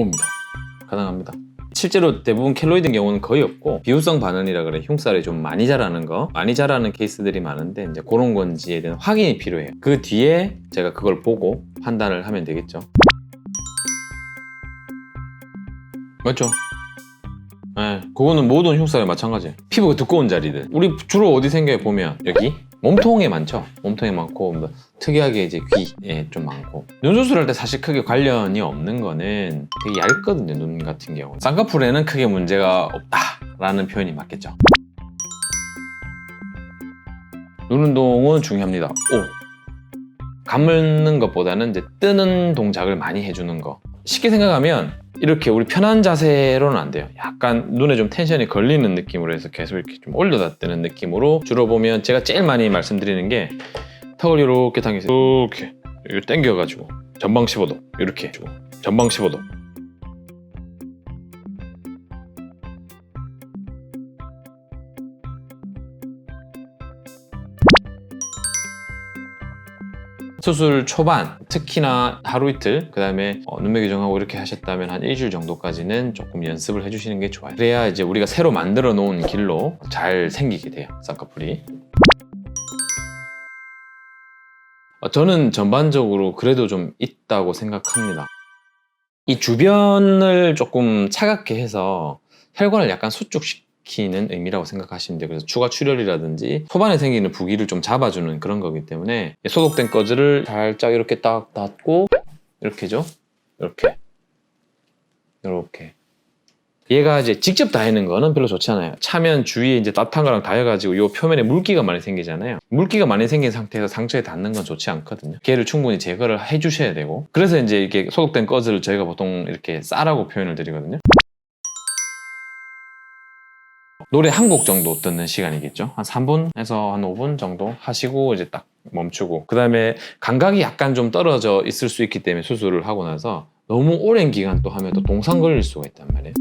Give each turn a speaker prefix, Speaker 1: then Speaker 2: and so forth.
Speaker 1: 옵니다. 가능합니다. 실제로 대부분 켈로이드 경우는 거의 없고 비후성 반응이라 그래 흉살이 좀 많이 자라는 거 많이 자라는 케이스들이 많은데 이제 그런 건지에 대한 확인이 필요해요. 그 뒤에 제가 그걸 보고 판단을 하면 되겠죠. 맞죠? 네, 그거는 모든 흉살에 마찬가지예요. 피부가 두꺼운 자리들. 우리 주로 어디 생겨요 보면 여기 몸통에 많죠. 몸통에 많고 뭐 특이하게 이제 귀에 좀 많고 눈 수술할 때 사실 크게 관련이 없는 거는 되게 얇거든요. 눈 같은 경우. 쌍꺼풀에는 크게 문제가 없다라는 표현이 맞겠죠. 눈 운동은 중요합니다. 오. 감는 것보다는 이제 뜨는 동작을 많이 해주는 거. 쉽게 생각하면 이렇게 우리 편한 자세로는 안 돼요. 약간 눈에 좀 텐션이 걸리는 느낌으로 해서 계속 이렇게 좀 올려다 뜨는 느낌으로 주로 보면 제가 제일 많이 말씀드리는 게 턱을 이렇게 당겨서 이렇게 당겨가지고 전방 15도 이렇게 해주고 전방 15도 수술 초반 특히나 하루 이틀 그 다음에 눈매 교정하고 이렇게 하셨다면 한 일주일 정도까지는 조금 연습을 해주시는 게 좋아요. 그래야 이제 우리가 새로 만들어 놓은 길로 잘 생기게 돼요 쌍꺼풀이. 어, 저는 전반적으로 그래도 좀 있다고 생각합니다. 이 주변을 조금 차갑게 해서 혈관을 약간 수축시키 는 의미라고 생각하시면 돼요. 그래서 추가 출혈이라든지 초반에 생기는 부기를 좀 잡아주는 그런 거기 때문에 소독된 거즈를 살짝 이렇게 딱 닫고 이렇게죠. 이렇게 이렇게 얘가 이제 직접 닿는 거는 별로 좋지 않아요. 차면 주위에 이제 따뜻한 거랑 닿아가지고 이 표면에 물기가 많이 생기잖아요. 물기가 많이 생긴 상태에서 상처에 닿는 건 좋지 않거든요. 걔를 충분히 제거를 해주셔야 되고 그래서 이제 이렇게 소독된 거즈를 저희가 보통 이렇게 싸라고 표현을 드리거든요. 노래 한 곡 정도 듣는 시간이겠죠. 한 3분에서 한 5분 정도 하시고 이제 딱 멈추고 그 다음에 감각이 약간 좀 떨어져 있을 수 있기 때문에 수술을 하고 나서 너무 오랜 기간 또 하면 또 동상 걸릴 수가 있단 말이에요.